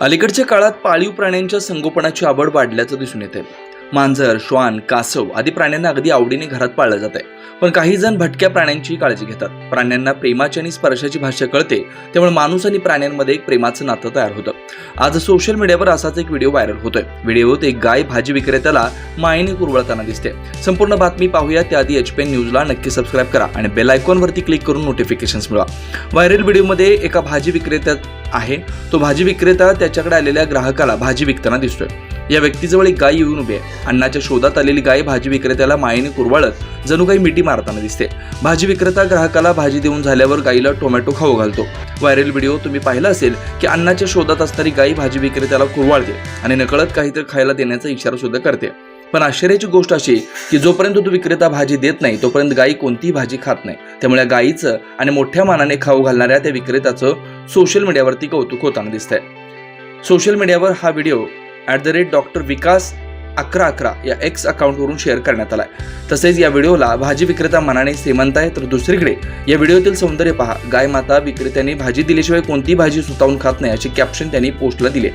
अलीकडच्या काळात पाळीव प्राण्यांच्या संगोपनाची आवड वाढल्याचं दिसून येते मांजर श्वान कासव आदी प्राण्यांना अगदी आवडीने घरात पाळलं जाते पण काही जण भटक्या प्राण्यांची काळजी घेतात. प्राण्यांना प्रेमाची आणि स्पर्शाची भाषा कळते त्यामुळे माणूस आणि प्राण्यांमध्ये एक प्रेमाचं नातं तयार होतं. आज सोशल मीडियावर असाच एक व्हिडिओ व्हायरल होतोय. व्हिडिओत एक गाय भाजी विक्रेत्याला मायेने कुरवळताना दिसते. संपूर्ण बातमी पाहूया त्याआधी एच पी एन न्यूजला नक्की सबस्क्राईब करा आणि बेल आयकॉनवरती क्लिक करून नोटिफिकेशन्स मिळवा. व्हायरल व्हिडिओमध्ये एका भाजी विक्रेत्यात आहे. तो भाजी विक्रेता त्याच्याकडे आलेल्या ग्राहकाला भाजी विकताना दिसतोय. या व्यक्तीजवळ एक गाय येऊन उभी आहे. अन्नाच्या शोधात आलेली गाय भाजी विक्रेत्याला मायेने कुरवाळत जणू काही मिठी मारताना दिसते. भाजी विक्रेता ग्राहकाला भाजी देऊन झाल्यावर गाईला टोमॅटो खाऊ घालतो. व्हायरल व्हिडिओ तुम्ही पाहिला असेल की अन्नाच्या शोधात असणारी गाय भाजी विक्रेत्याला कुरवाळते आणि नकळत काहीतरी खायला देण्याचा इशारा सुद्धा करते. पण आश्चर्याची गोष्ट अशी की जोपर्यंत तो विक्रेता भाजी देत नाही तोपर्यंत गायी कोणतीही भाजी खात नाही. त्यामुळे गायीचं आणि मोठ्या मानाने खाऊ घालणाऱ्या त्या विक्रेत्याचं सोशल मीडियावरती कौतुक होताना दिसतंय. सोशल मीडियावर हा video at the rate doctor Vikas अकरा अकरा या एक्स अकाउंटवरून शेअर करण्यात आलाय. तसेच या व्हिडिओला भाजी विक्रेता मनाने श्रीमंत आहे तर दुसरीकडे या व्हिडिओतील सौंदर्य पहा. गाय माता विक्रेत्याने भाजी दिल्याशिवाय कोणतीही भाजी सुतावून खात नाही असे कॅप्शन त्यांनी पोस्टला दिले